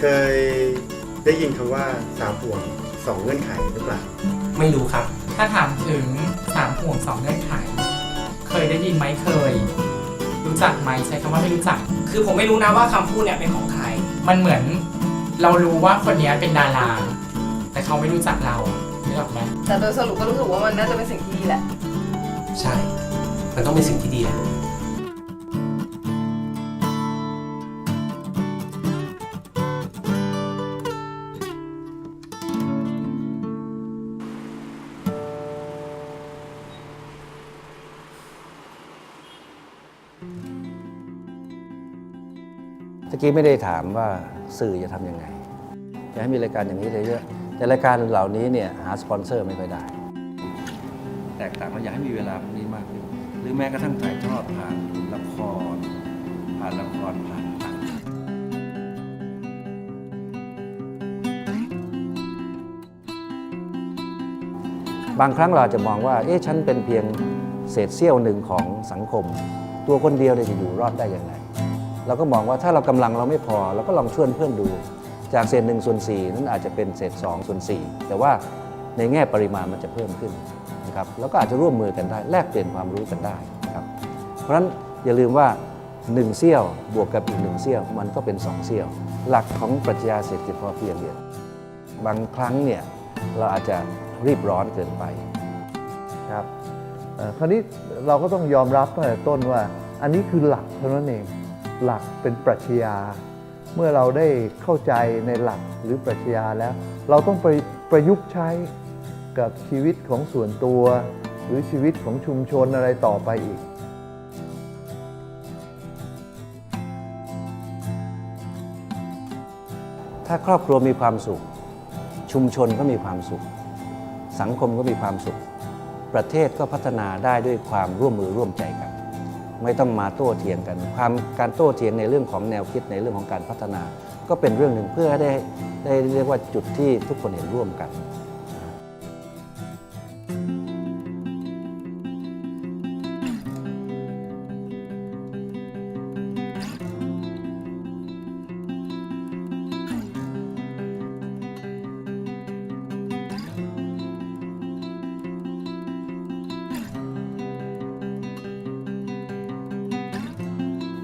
เคยได้ยินคำว่าสามห่วงสองเงื่อนไขหรือเปล่า ไม่รู้ครับ ถ้าถามถึงสามห่วงสองเงื่อนไข เคยได้ยินไหมเคย รู้จักไหมใช้คำว่าไม่รู้จัก คือผมไม่รู้นะว่าคำพูดเนี่ยเป็นของใคร มันเหมือนเรารู้ว่าคนเนี้ยเป็นดารา แต่เขาไม่รู้จักเรานึกออกไหมแต่โดยสรุปก็รู้สึกว่ามันน่าจะเป็นสิ่งที่ดีแหละ ใช่ มันต้องเป็นสิ่งที่ดีแหละ ตะกี้ไม่ได้ถามว่าสื่อจะทำยังไงจะให้มีรายการอย่างนี้เยอะๆแต่รายการเหล่านี้เนี่ยหาสปอนเซอร์ไม่ค่อยได้ แตกต่างเราอยากให้มีเวลาพวกนี้มากขึ้นหรือแม้กระทั่งถ่ายทอดผ่านละคร ผ่านละครผ่านหนังบางครั้งเราอาจจะมองว่า เอ๊ะฉันเป็นเพียงเศษเสี้ยวหนึ่งของสังคม ตัวคนเดียวเนี่ยจะอยู่รอดได้อย่างไร เราก็มองว่าถ้าเรากำลังเราไม่พอ เราก็ลองชวนเพื่อนดู จากเศษหนึ่งส่วนสี่นั้นอาจจะเป็นเศษสองส่วนสี่แต่ว่าในแง่ปริมาณมันจะเพิ่มขึ้นนะครับแล้วก็อาจจะร่วมมือกันได้แลกเปลี่ยนความรู้กันได้นะครับเพราะฉะนั้นอย่าลืมว่าหนึ่งเสี้ยวบวกกับอีกหนึ่งเสี้ยวมันก็เป็นสองเสี้ยว หลักของปรัชญาเศรษฐกิจพอเพียงเนี่ยบางครั้งเนี่ยเราอาจจะรีบร้อนเกินไปครับคราวนี้เราก็ต้องยอมรับตั้งแต่ต้นว่า อันนี้คือหลักเท่านั้นเอง หลักเป็นปรัชญา เมื่อเราได้เข้าใจในหลักหรือปรัชญาแล้ว เราต้องไปประยุกต์ใช้กับชีวิตของส่วนตัว หรือชีวิตของชุมชนอะไรต่อไปอีกถ้าครอบครัวมีความสุข ชุมชนก็มีความสุข สังคมก็มีความสุข ประเทศก็พัฒนาได้ด้วยความร่วมมือร่วมใจกัน ไม่ต้องมาโต้เถียงกันความการโต้เถียงในเรื่องของแนวคิดในเรื่องของการพัฒนา ก็เป็นเรื่องหนึ่งเพื่อให้ได้ได้เรียกว่าจุดที่ทุกคนเห็นร่วมกัน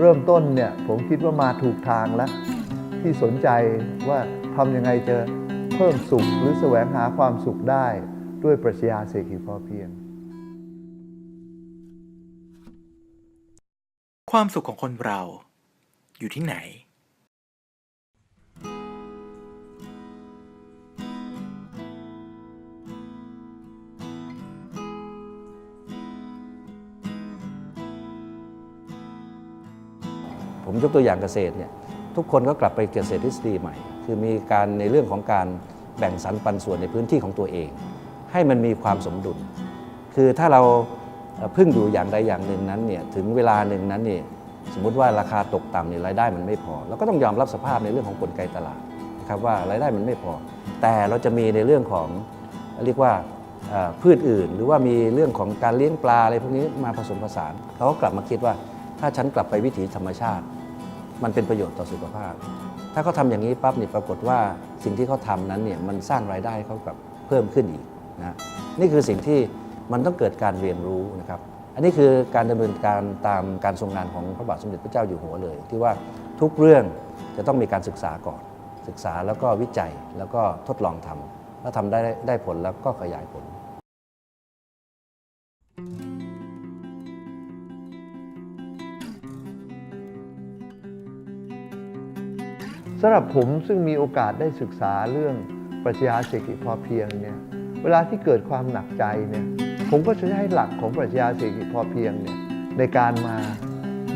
เริ่มต้นเนี่ยผมคิดว่ามาถูกทางแล้ว ที่สนใจว่าทำยังไงจะเพิ่มสุขหรือแสวงหาความสุขได้ด้วยปรัชญาเศรษฐกิจพอเพียง ความสุขของคนเราอยู่ที่ไหน ผมยกตัวอย่างเกษตรเนี่ยทุกคนก็กลับไปเกษตรทฤษฎีใหม่ คือมีการในเรื่องของการแบ่งสรรปันส่วนในพื้นที่ของตัวเอง ให้มันมีความสมดุล คือถ้าเราพึ่งอยู่อย่างใดอย่างหนึ่งนั้นเนี่ยถึงเวลาหนึ่งนั้นเนี่ยสมมติว่าราคาตกต่ำเนี่ยรายได้มันไม่พอเราก็ต้องยอมรับสภาพในเรื่องของกลไกตลาดนะครับว่ารายได้มันไม่พอ แต่เราจะมีในเรื่องของเรียกว่าพืชอื่น หรือว่ามีเรื่องของการเลี้ยงปลาอะไรพวกนี้มาผสมผสานเขาก็กลับมาคิดว่าถ้าฉันกลับไปวิถีธรรมชาติ มันเป็นประโยชน์ต่อสุขภาพ ถ้าเขาทำอย่างนี้ปั๊บเนี่ยปรากฏว่าสิ่งที่เขาทำนั้นเนี่ยมันสร้างรายได้ให้เขากับเพิ่มขึ้นอีกนะนี่คือสิ่งที่มันต้องเกิดการเรียนรู้นะครับ อันนี้คือการดำเนินการตามการทรงงานของพระบาทสมเด็จพระเจ้าอยู่หัวเลย ที่ว่าทุกเรื่องจะต้องมีการศึกษาก่อน ศึกษาแล้วก็วิจัยแล้วก็ทดลองทำแล้วทำได้ได้ผลแล้วก็ขยายผล สำหรับผมซึ่งมีโอกาสได้ศึกษาเรื่องปรัชญาเศรษฐกิจพอเพียงเนี่ยเวลาที่เกิดความหนักใจเนี่ยผมก็จะใช้หลักของปรัชญาเศรษฐกิจพอเพียงเนี่ยในการมา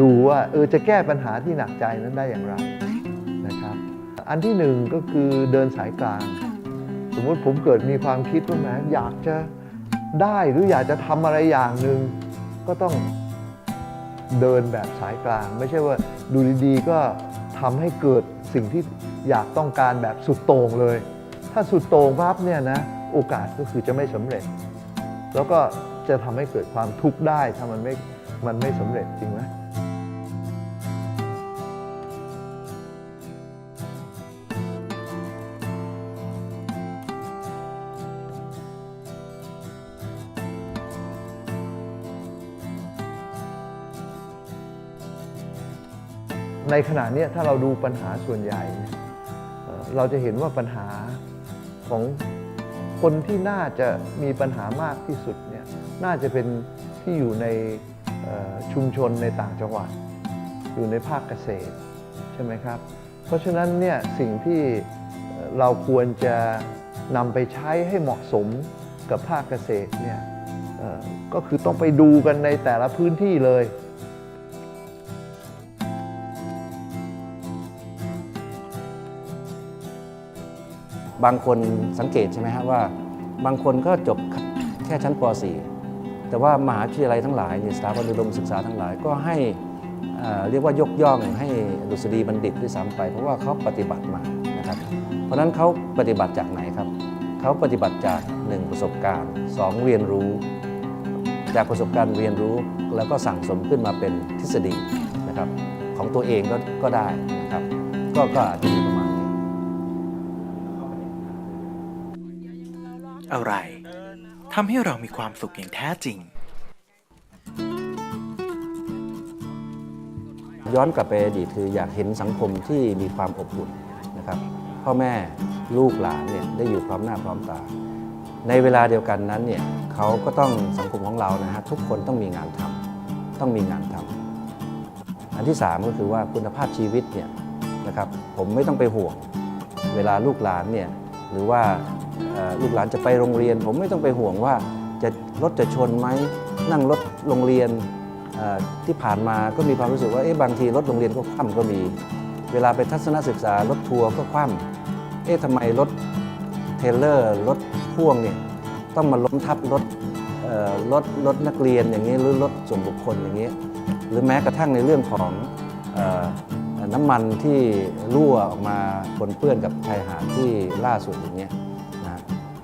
ดูว่าเออจะแก้ปัญหาที่หนักใจนั้นได้อย่างไรนะครับ อันที่หนึ่งก็คือเดินสายกลาง สมมติผมเกิดมีความคิดว่าแหมอยากจะได้หรืออยากจะทำอะไรอย่างหนึ่งก็ต้องเดินแบบสายกลาง ไม่ใช่ว่าดูดีๆก็ทำให้เกิด สิ่งที่อยากต้องการแบบสุดโต่งเลย ถ้าสุดโต่งปั๊บเนี่ยนะโอกาสก็คือจะไม่สำเร็จ แล้วก็จะทำให้เกิดความทุกข์ได้ถ้ามันไม่มันไม่สำเร็จจริงไหม ในขณะนี้ถ้าเราดูปัญหาส่วนใหญ่ เราจะเห็นว่าปัญหาของคนที่น่าจะมีปัญหามากที่สุดเนี่ยน่าจะเป็นที่อยู่ในชุมชนในต่างจังหวัด อยู่ในภาคเกษตรใช่ไหมครับ เพราะฉะนั้นเนี่ยสิ่งที่เราควรจะนำไปใช้ให้เหมาะสมกับภาคเกษตรเนี่ยก็คือต้องไปดูกันในแต่ละพื้นที่เลย บางคนสังเกตใช่ไหมฮะว่า บางคนก็จบแค่ชั้นป .4 แต่ว่ามหาวิทยาลัยทั้งหลายเนี่ยสถาบันอุดมศึกษาทั้งหลายก็ให้เรียกว่ายกย่องให้ดุษฎีบัณฑิตด้วยซ้ำไป เพราะว่าเขาปฏิบัติมานะครับ เพราะฉะนั้นเขาปฏิบัติจากไหนครับเขาปฏิบัติจาก 1 ประสบการณ์ 2 เรียนรู้ จากประสบการณ์เรียนรู้แล้วก็สั่งสมขึ้นมาเป็นทฤษฎีนะครับของตัวเองก็ก็ได้นะครับ ก็ก็อาจจะมีประมาณ อะไรทำให้เรามีความสุขอย่างแท้จริง ย้อนกลับไปอดีตคืออยากเห็นสังคมที่มีความอบอุ่นนะครับ พ่อแม่ลูกหลานเนี่ยได้อยู่พร้อมหน้าพร้อมตา ในเวลาเดียวกันนั้นเนี่ยเขาก็ต้องสังคมของเรานะฮะทุกคนต้องมีงานทำต้องมีงานทำอันที่สามก็คือว่าคุณภาพชีวิตเนี่ยนะครับผมไม่ต้องไปห่วง เวลาลูกหลานเนี่ยหรือว่า ลูกหลานจะไปโรงเรียน ผมไม่ต้องไปห่วงว่าจะรถจะชนไหมนั่งรถโรงเรียนที่ผ่านมาก็มีความรู้สึกว่าเอ๊ะบางทีรถโรงเรียนก็คว่ำก็มี เวลาไปทัศนศึกษารถทัวร์ก็คว่ำเอ๊ะทำไมรถเทเลอร์รถพ่วงเนี่ยต้องมาล้มทับรถรถรถนักเรียนอย่างนี้หรือรถส่วนบุคคลอย่างนี้ หรือแม้กระทั่งในเรื่องของออน้ำมันที่รั่วออกมาปนเปื้อนกับชายหาดที่ล่าสุดอย่างเงี้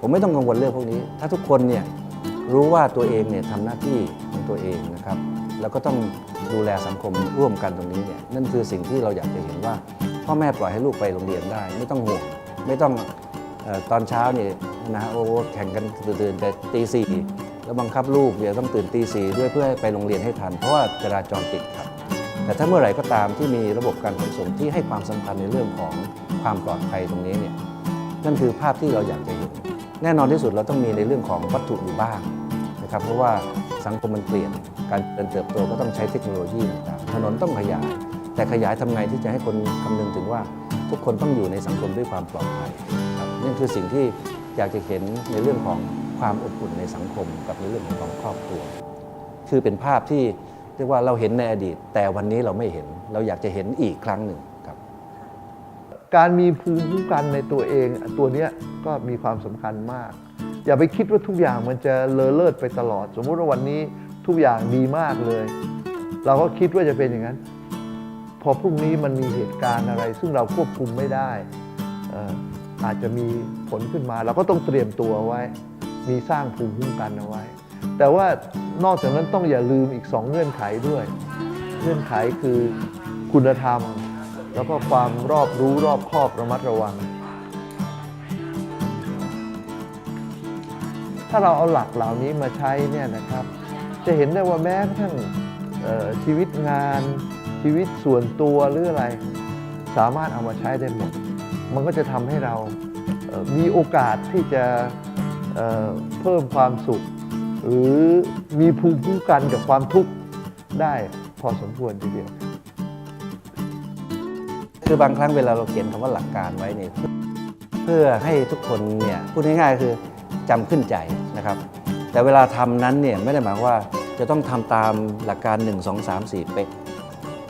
ผมไม่ต้องกังวลเรื่องพวกนี้ ถ้าทุกคนเนี่ยรู้ว่าตัวเองเนี่ยทำหน้าที่ของตัวเองนะครับ แล้วก็ต้องดูแลสังคมร่วมกันตรงนี้เนี่ยนั่นคือสิ่งที่เราอยากจะเห็นว่า พ่อแม่ปล่อยให้ลูกไปโรงเรียนได้ ไม่ต้องห่วงไม่ต้องออตอนเช้าเนี่ยนะฮะโอ้แข่งกันตื่นแต่ตีสี่แล้วบังคับลูกเนี่ยต้องตื่นตีสี่ด้วยเพื่อให้ไปโรงเรียนให้ทัน เพราะว่าจราจรติดครับ แต่ถ้าเมื่อไหร่ก็ตามที่มีระบบการขนส่งที่ให้ความสำคัญในเรื่องของความปลอดภัยตรงนี้เนี่ยนั่นคือภาพที่เราอยากจะเห็น แน่นอนที่สุดเราต้องมีในเรื่องของวัตถุอยู่บ้างนะครับเพราะว่าสังคมมันเปลี่ยน การเติบโตก็ต้องใช้เทคโนโลยีต่างๆถนนต้องขยาย แต่ขยายทำไงที่จะให้คนคำนึงถึงว่าทุกคนต้องอยู่ในสังคมด้วยความปลอดภัยครับนี่คือสิ่งที่อยากจะเห็นในเรื่องของความอบอุ่นในสังคม กับในเรื่องของครอบครัว คือเป็นภาพที่เรียกว่าเราเห็นในอดีต แต่วันนี้เราไม่เห็น เราอยากจะเห็นอีกครั้งหนึ่ง การมีภูมิคุ้มกันในตัวเองตัวนี้ก็มีความสำคัญมาก อย่าไปคิดว่าทุกอย่างมันจะเลอเลิศไปตลอด สมมุติว่าวันนี้ทุกอย่างดีมากเลย เราก็คิดว่าจะเป็นอย่างนั้น พอพรุ่งนี้มันมีเหตุการณ์อะไร ซึ่งเราควบคุมไม่ได้อ่ออาจจะมีผลขึ้นมา เราก็ต้องเตรียมตัวไว้ มีสร้างภูมิคุ้มกันเอาไว้ แต่ว่านอกจากนั้นต้องอย่าลืมอีกสองเงื่อนไขด้วย เงื่อนไขคือคุณธรรม แล้วก็ความรอบรู้รอบคอบระมัดระวัง ถ้าเราเอาหลักเหล่านี้มาใช้เนี่ยนะครับ จะเห็นได้ว่าแม้กระทั่งชีวิตงานชีวิตส่วนตัวหรืออะไร สามารถเอามาใช้ได้หมด มันก็จะทำให้เรามีโอกาสที่จะเเพิ่มความสุข หรือมีภูมิคุ้มกันกับความทุกข์ได้พอสมควรทีเดียว คือบางครั้งเวลาเราเขียนคำว่าหลักการไว้เนี่ยเพื่อให้ทุกคนเนี่ยพูดง่ายๆคือจำขึ้นใจนะครับ แต่เวลาทำนั้นเนี่ยไม่ได้หมายว่าจะต้องทำตามหลักการ 1 2 3 4 เป๊ะ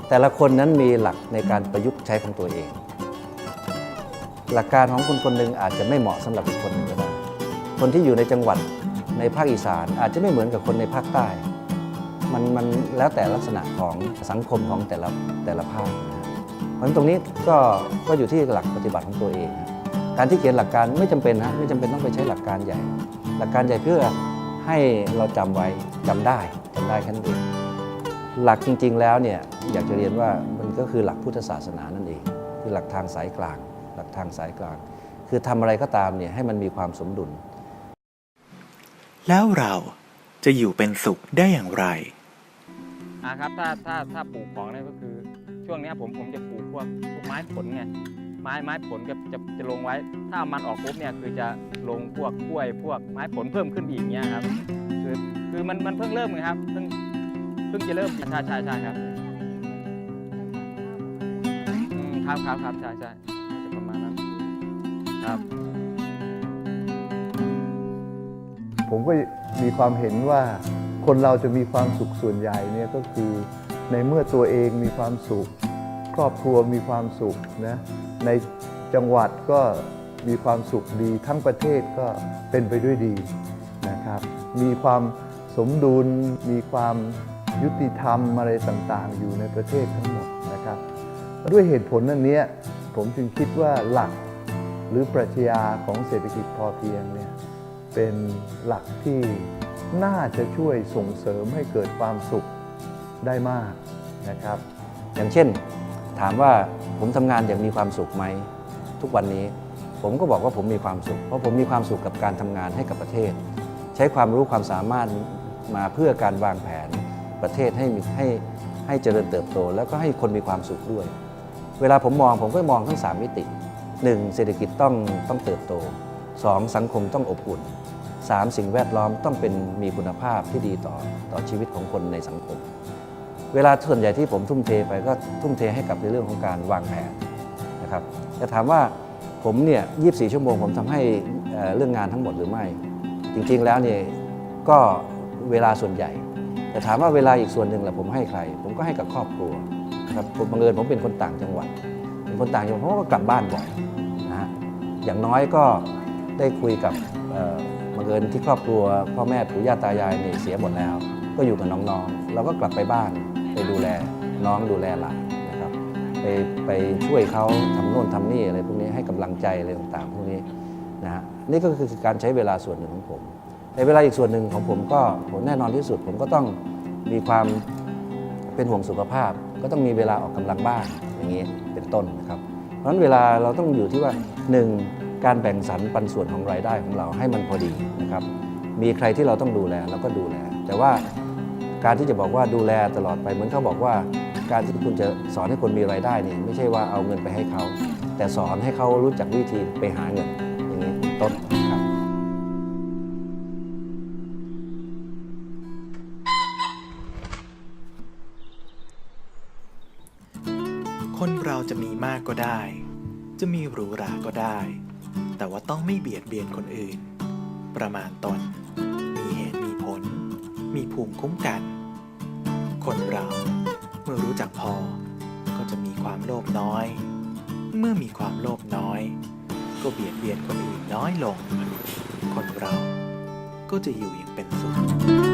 แต่ละคนนั้นมีหลักในการประยุกต์ใช้ของตัวเอง หลักการของคนคนหนึ่งอาจจะไม่เหมาะสำหรับอีกคนหนึ่งก็ได้คนที่อยู่ในจังหวัดในภาคอีสานอาจจะไม่เหมือนกับคนในภาคใต้ มันมันแล้วแต่ลักษณะของสังคมของแต่ละแต่ละภาค เพราะฉะนั้นตรงนี้ก็ก็อยู่ที่หลักปฏิบัติของตัวเองฮะการที่เขียนหลักการไม่จำเป็นฮะไม่จำเป็นต้องไปใช้หลักการใหญ่ หลักการใหญ่เพื่อให้เราจำไว้จำได้จำได้แค่นั้นเองหลักจริง ๆ แล้วเนี่ยอยากจะเรียนว่ามันก็คือหลักพุทธศาสนานั่นเอง คือหลักทางสายกลาง หลักทางสายกลาง คือทำอะไรก็ตามเนี่ยให้มันมีความสมดุล แล้วเราจะอยู่เป็นสุขได้อย่างไรอ่าครับถ้าถ้าถ้าปลูกของเนี่ยก็คือ ช่วงเนี้ยผมผมจะปลูกพวกพวกไม้ผลไงไม้ไม้ผลก็จะจะลงไว้ ถ้ามันออกปุ๊บเนี่ยคือจะลงพวกกล้วย พวกไม้ผลเพิ่มขึ้นอีกเงี้ยครับคือคือมันมันเพิ่งเริ่มไงครับเพิ่งเพิ่งจะเริ่มใช่ใช่ใช่ครับอืมครับครับครับใช่ใช่จะประมาณนั้นครับผมก็มีความเห็นว่าคนเราจะมีความสุขส่วนใหญ่เนี่ยก็คือ ในเมื่อตัวเองมีความสุข ครอบครัวมีความสุขนะในจังหวัดก็มีความสุขดีทั้งประเทศก็เป็นไปด้วยดีนะครับ มีความสมดุล มีความยุติธรรมอะไรต่างๆ อยู่ในประเทศทั้งหมดนะครับ ด้วยเหตุผลนั้นเนี้ยผมจึงคิดว่าหลักหรือปรัชญาของเศรษฐกิจพอเพียงเนี่ยเป็นหลักที่น่าจะช่วยส่งเสริมให้เกิดความสุข ได้มากนะครับ อย่างเช่นถามว่าผมทำงานอย่างมีความสุขไหม ทุกวันนี้ ผมก็บอกว่าผมมีความสุข เพราะผมมีความสุขกับการทำงานให้กับประเทศ ใช้ความรู้ความสามารถมาเพื่อการวางแผนประเทศให้ให้ให้เจริญเติบโต แล้วก็ให้คนมีความสุขด้วย เวลาผมมองผมก็มองทั้ง 3 มิติ 1. เศรษฐกิจต้องต้องเติบโต 2. สังคมต้องอบอุ่น 3. สิ่งแวดล้อมต้องเป็นมีคุณภาพที่ดีต่อต่อชีวิตของคนในสังคม เวลาส่วนใหญ่ที่ผมทุ่มเทไปก็ทุ่มเทให้กับในเรื่องของการวางแผนนะครับจะถามว่าผมเนี่ย 24 ชั่วโมงผมทำให้เรื่องงานทั้งหมดหรือไม่ จริงๆแล้วเนี่ยก็เวลาส่วนใหญ่ แต่ถามว่าเวลาอีกส่วนหนึ่งละผมให้ใคร ผมก็ให้กับครอบครัวนะครับผมบังเอิญผมเป็นคนต่างจังหวัด เป็นคนต่างจังหวัดเพราะว่ากลับบ้านบ่อยนะฮะอย่างน้อยก็ได้คุยกับบังเอิญที่ครอบครัวพ่อแม่ปู่ย่าตายายเนี่ยเสียหมดแล้ว ก็อยู่กับน้องๆเราก็กลับไปบ้าน ไปดูแลน้องดูแลหลานนะครับ ไปไปช่วยเขาทำโน่นทำนี่อะไรพวกนี้ให้กำลังใจอะไรต่างๆพวกนี้นะฮะนี่ก็คือการใช้เวลาส่วนหนึ่งของผม ในเวลาอีกส่วนหนึ่งของผมก็ผมแน่นอนที่สุด ผมก็ต้องมีความเป็นห่วงสุขภาพ ก็ต้องมีเวลาออกกำลังบ้างอย่างนี้เป็นต้นนะครับเพราะฉะนั้นเวลาเราต้องอยู่ที่ว่าหนึ่งการแบ่งสรรปันส่วนของรายได้ของเราให้มันพอดีนะครับมีใครที่เราต้องดูแลเราก็ดูแล แต่ว่า การที่จะบอกว่าดูแลตลอดไปเหมือนเขาบอกว่า การที่คุณจะสอนให้คนมีรายได้เนี่ยไม่ใช่ว่าเอาเงินไปให้เขา แต่สอนให้เขารู้จักวิธีไปหาเงินอย่างนี้ต้นครับคนเราจะมีมากก็ได้ จะมีหรูหราก็ได้ แต่ว่าต้องไม่เบียดเบียนคนอื่น ประมาณตน มีภูมิคุ้มกัน คนเราเมื่อรู้จักพอ ก็จะมีความโลภน้อย เมื่อมีความโลภน้อย ก็เบียดเบียนคนอื่นน้อยลง คนเราก็จะอยู่อย่างเป็นสุข